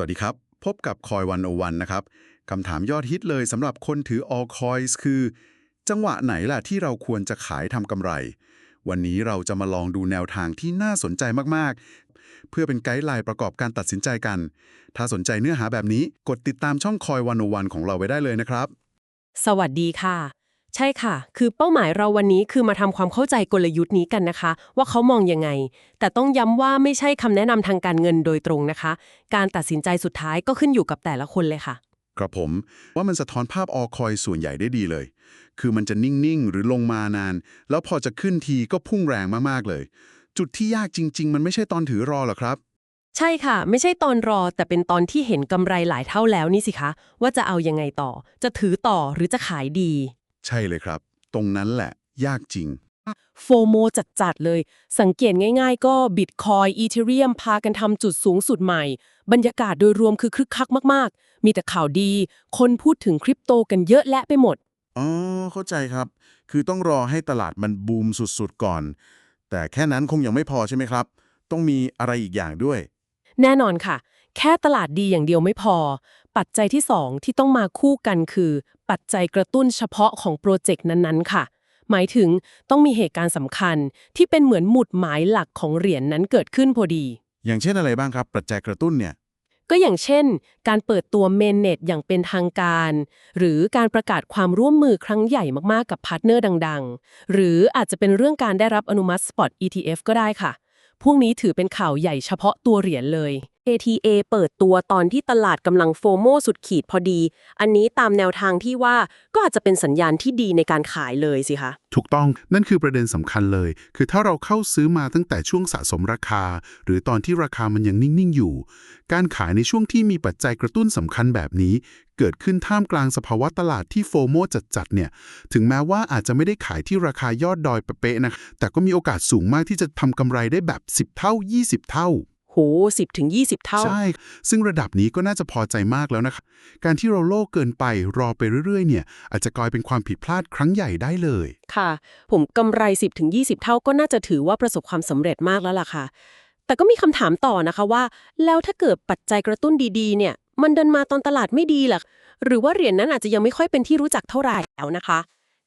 สวัสดีครับ พบกับคอยวันโอวันนะครับคำถามยอดฮิตเลยสำหรับคนถือ all coins คือ จังหวะไหนล่ะที่เราควรจะขายทำกำไร วันนี้เราจะมาลองดูแนวทางที่น่าสนใจมากๆ เพื่อเป็นไกด์ไลน์ประกอบการตัดสินใจกัน ถ้าสนใจเนื้อหาแบบนี้กดติดตามช่องคอยวันโอวันของเราไว้ได้เลยนะครับ สวัสดีค่ะ ใช่ค่ะ คือเป้าหมายเราวันนี้คือมาทำความเข้าใจกลยุทธ์นี้กันนะคะ ว่าเขามองยังไง แต่ต้องย้ำว่าไม่ใช่คำแนะนำทางการเงินโดยตรงนะคะ การตัดสินใจสุดท้ายก็ขึ้นอยู่กับแต่ละคนเลยค่ะ ครับผม ว่ามันสะท้อนภาพออคอยส่วนใหญ่ได้ดีเลย คือมันจะนิ่ง ๆ หรือลงมานาน แล้วพอจะขึ้นทีก็พุ่งแรงมาก ๆ เลย จุดที่ยากจริง ๆ มันไม่ใช่ตอนถือรอหรอกครับใช่ค่ะ ไม่ใช่ตอนรอแต่เป็นตอนที่เห็นกำไรหลายเท่าแล้วนี่สิคะ ว่าจะเอายังไงต่อ จะถือต่อหรือจะขายดี ใช่เลยครับ ตรงนั้นแหละ ยากจริง โฟโมจัดๆเลย สังเกตง่ายๆ ก็บิตคอยอีเทเรียมพากันทำจุดสูงสุดใหม่ บรรยากาศโดยรวมคือคึกคักมากๆ มีแต่ข่าวดี คนพูดถึงคริปโตกันเยอะแยะไปหมด อ๋อ เข้าใจครับ คือต้องรอให้ตลาดมันบูมสุดๆก่อน แต่แค่นั้นคงยังไม่พอใช่ไหมครับ ต้องมีอะไรอีกอย่างด้วย แน่นอนค่ะ แค่ตลาดดีอย่างเดียวไม่พอ ปัจจัยที่ 2 ที่ต้องมาคู่กันคือ ปัจจัยกระตุ้นเฉพาะของโปรเจกต์นั้นๆ ค่ะ หมายถึงต้องมีเหตุการณ์สำคัญที่เป็นเหมือนหมุดหมายหลักของเหรียญนนั้นเกิดขึ้นพอดี อย่างเช่นอะไรบ้างครับ ปัจจัยกระตุ้นเนี่ย ก็อย่างเช่น การเปิดตัวเมนเน็ตอย่างเป็นทางการ หรือการประกาศความร่วมมือครั้งใหญ่มากๆกับพาร์ทเนอร์ดังๆ หรืออาจจะเป็นเรื่องการได้รับอนุมัติ Spot ETF ก็ได้ค่ะ พวกนี้ถือเป็นข่าวใหญ่เฉพาะตัวเหรียญเลย ATA เปิดตัวตอนที่ตลาดกำลังโฟโมสุดขีดพอดี อันนี้ตามแนวทางที่ว่าก็อาจจะเป็นสัญญาณที่ดีในการขายเลยสิคะ ถูกต้องนั่นคือประเด็นสำคัญเลย คือถ้าเราเข้าซื้อมาตั้งแต่ช่วงสะสมราคา หรือตอนที่ราคามันยังนิ่ง ๆ อยู่ การขายในช่วงที่มีปัจจัยกระตุ้นสำคัญแบบนี้ เกิดขึ้นท่ามกลางสภาวะตลาดที่โฟโมจัดๆเนี่ยถึงแม้ว่าอาจจะไม่ได้ขายที่ราคายอดดอยเป๊ะๆนะแต่ก็มีโอกาสสูงมากที่จะทำกำไรได้แบบ 10 เท่า 20 เท่า โห10ถึง20เท่า ใช่ ซึ่งระดับนี้ก็น่าจะพอใจมากแล้วนะครับการที่เราโลกเกินไปรอไปเรื่อยๆ เนี่ย อาจจะกลายเป็นความผิดพลาดครั้งใหญ่ได้เลย ค่ะ ผมกำไร 10ถึง20 เท่าก็น่าจะถือว่าประสบความสำเร็จมากแล้วล่ะค่ะ แต่ก็มีคำถามต่อนะคะว่า แล้วถ้าเกิดปัจจัยกระตุ้นดีๆ เนี่ย มันเดินมาตอนตลาดไม่ดีล่ะหรือว่าเหรียญนั้นอาจจะยังไม่ค่อยเป็นที่รู้จักเท่าไหร่แล้วนะคะ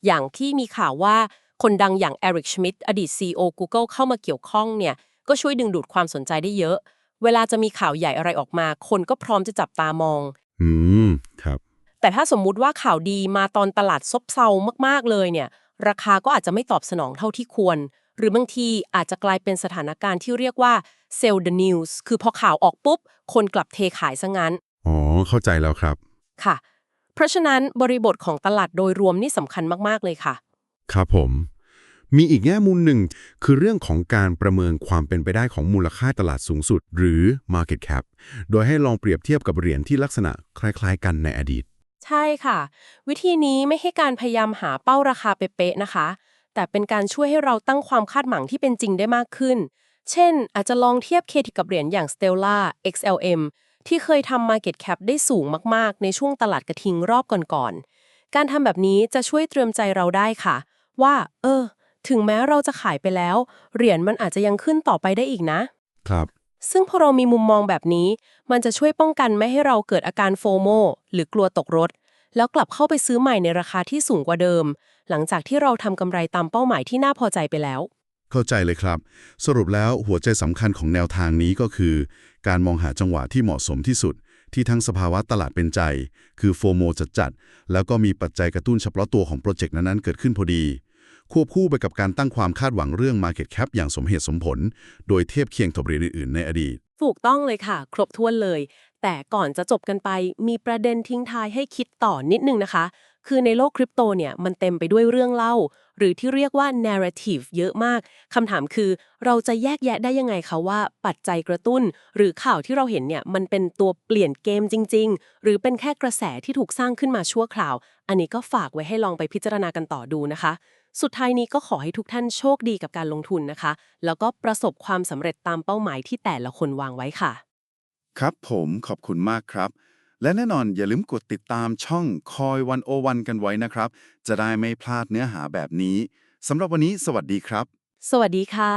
อย่างที่มีข่าวว่าคนดังอย่าง Eric Schmidt อดีต CEO Google เข้ามาเกี่ยวข้องเนี่ย ก็ช่วยดึงดูดความสนใจได้เยอะ เวลาจะมีข่าวใหญ่อะไรออกมา คนก็พร้อมจะจับตามอง อืม ครับ แต่ถ้าสมมุติว่าข่าวดีมาตอนตลาดซบเซามากๆเลยเนี่ย ราคาก็อาจจะไม่ตอบสนองเท่าที่ควร หรือบางทีอาจจะกลายเป็นสถานการณ์ที่เรียกว่า sell the news คือพอข่าวออกปุ๊บ คนกลับเทขายซะงั้น อ๋อ เข้าใจแล้วครับ ค่ะ เพราะฉะนั้นบริบทของตลาดโดยรวมนี่สำคัญมากๆเลยค่ะ ครับผม มีอีกแง่มุมหนึ่ง คือเรื่องของการประเมินความเป็นไปได้ของมูลค่าตลาดสูงสุด หรือ market cap โดยให้ลองเปรียบเทียบกับเหรียญที่ลักษณะคล้าย ๆ กันในอดีต ใช่ค่ะ วิธีนี้ไม่ให้การพยายามหาเป้าราคาเป๊ะๆนะคะ แต่เป็นการช่วยให้เราตั้งความคาดหวังที่เป็นจริงได้มากขึ้น เช่น อาจจะลองเทียบเครดิกับเหรียญอย่าง Stella XLM ที่เคยทำ Market Cap ได้สูงมากๆ ในช่วงตลาดกระทิงรอบก่อนๆการทำแบบนี้จะช่วยเตรียมใจเราได้ค่ะ ว่า เออ ถึงแม้เราจะขายไปแล้ว เหรียญมันอาจจะยังขึ้นต่อไปได้อีกนะ ครับ ซึ่งพอเรามีมุมมองแบบนี้ มันจะช่วยป้องกันไม่ให้เราเกิดอาการโฟโมหรือกลัวตกรถ แล้วกลับเข้าไปซื้อใหม่ในราคาที่สูงกว่าเดิม หลังจากที่เราทำกำไรตามเป้าหมายที่น่าพอใจไปแล้ว เข้าใจเลยครับ สรุปแล้วหัวใจสำคัญของแนวทางนี้ก็คือ การมองหาจังหวะที่เหมาะสมที่สุด ที่ทั้งสภาวะตลาดเป็นใจ คือโฟโมจัดๆแล้วก็มีปัจจัยกระตุ้นเฉพาะตัวของโปรเจกต์นั้นๆเกิดขึ้นพอดี ควบคู่ไปกับการตั้งความคาดหวังเรื่อง Market Cap อย่างสมเหตุสมผล โดยเทียบเคียงกับเหรียญอื่นๆในอดีต ถูกต้องเลยค่ะ ครบถ้วนเลย แต่ก่อนจะจบกันไปมีประเด็นทิ้งท้ายให้คิดต่อนิดนึงนะคะ คือในโลกคริปโตเนี่ยมันเต็มไปด้วยเรื่องเล่า หรือที่เรียกว่า narrative เยอะมากคำถามคือ เราจะแยกแยะได้ยังไงคะว่าปัจจัยกระตุ้น หรือข่าวที่เราเห็นเนี่ยมันเป็นตัวเปลี่ยนเกมจริง ๆ หรือเป็นแค่กระแสที่ถูกสร้างขึ้นมาชั่วคราว อันนี้ก็ฝากไว้ให้ลองไปพิจารณากันต่อดูนะคะ สุดท้ายนี้ก็ขอให้ทุกท่านโชคดีกับการลงทุนนะคะ แล้วก็ประสบความสำเร็จตามเป้าหมายที่แต่ละคนวางไว้ค่ะ ครับผมขอบคุณมากครับ และแน่นอนอย่าลืมกดติดตามช่องคอยวันโอวันกันไว้นะครับ จะได้ไม่พลาดเนื้อหาแบบนี้สำหรับวันนี้ สวัสดีครับ สวัสดีค่ะ